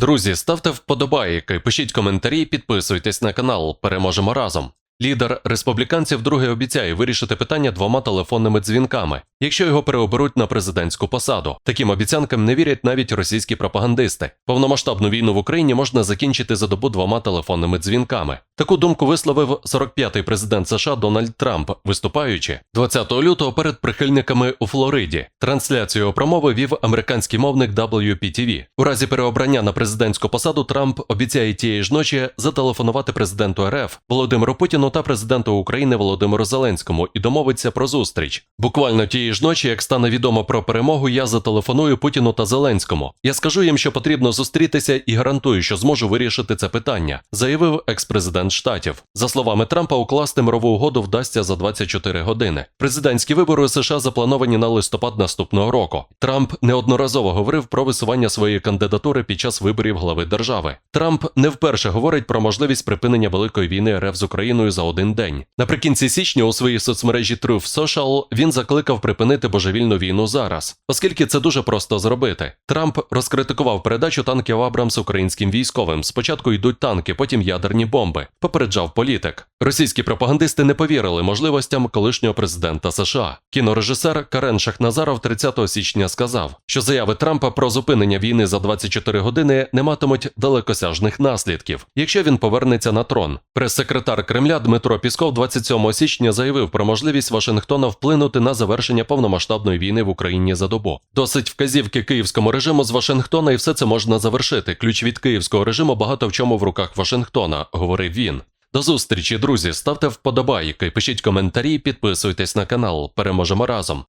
Друзі, ставте вподобайки, пишіть коментарі, підписуйтесь на канал. Переможемо разом. Лідер республіканців друге обіцяє вирішити питання двома телефонними дзвінками, якщо його переоберуть на президентську посаду. Таким обіцянкам не вірять навіть російські пропагандисти. Повномасштабну війну в Україні можна закінчити за добу двома телефонними дзвінками. Таку думку висловив 45-й президент США Дональд Трамп, виступаючи 20 лютого перед прихильниками у Флориді. Трансляцію промови вів американський мовник WPTV. У разі переобрання на президентську посаду Трамп обіцяє тієї ж ночі зателефонувати президенту РФ Володимиру Путіну та президенту України Володимиру Зеленському і домовиться про зустріч. Буквально тієї ж ночі, як стане відомо про перемогу, я зателефоную Путіну та Зеленському. Я скажу їм, що потрібно зустрітися і гарантую, що зможу вирішити це питання, заявив екс-президент штатів. За словами Трампа, укласти мирову угоду вдасться за 24 години. Президентські вибори США заплановані на листопад наступного року. Трамп неодноразово говорив про висування своєї кандидатури під час виборів глави держави. Трамп не вперше говорить про можливість припинення великої війни РФ з Україною за один день. Наприкінці січня у своїй соцмережі Truth Social він закликав припинити божевільну війну зараз, оскільки це дуже просто зробити. Трамп розкритикував передачу танків Абрамс українським військовим. Спочатку йдуть танки, потім ядерні бомби. Попереджав політик. Російські пропагандисти не повірили можливостям колишнього президента США. Кінорежисер Карен Шахназаров 30 січня сказав, що заяви Трампа про зупинення війни за 24 години не матимуть далекосяжних наслідків, якщо він повернеться на трон. Прес-секретар Кремля Дмитро Пісков 27 січня заявив про можливість Вашингтона вплинути на завершення повномасштабної війни в Україні за добу. Досить вказівки київському режиму з Вашингтона, і все це можна завершити. Ключ від київського режиму багато в чому в руках Вашингтона, говорив він. До зустрічі, друзі. Ставте вподобайки, пишіть коментарі, підписуйтесь на канал. Переможемо разом.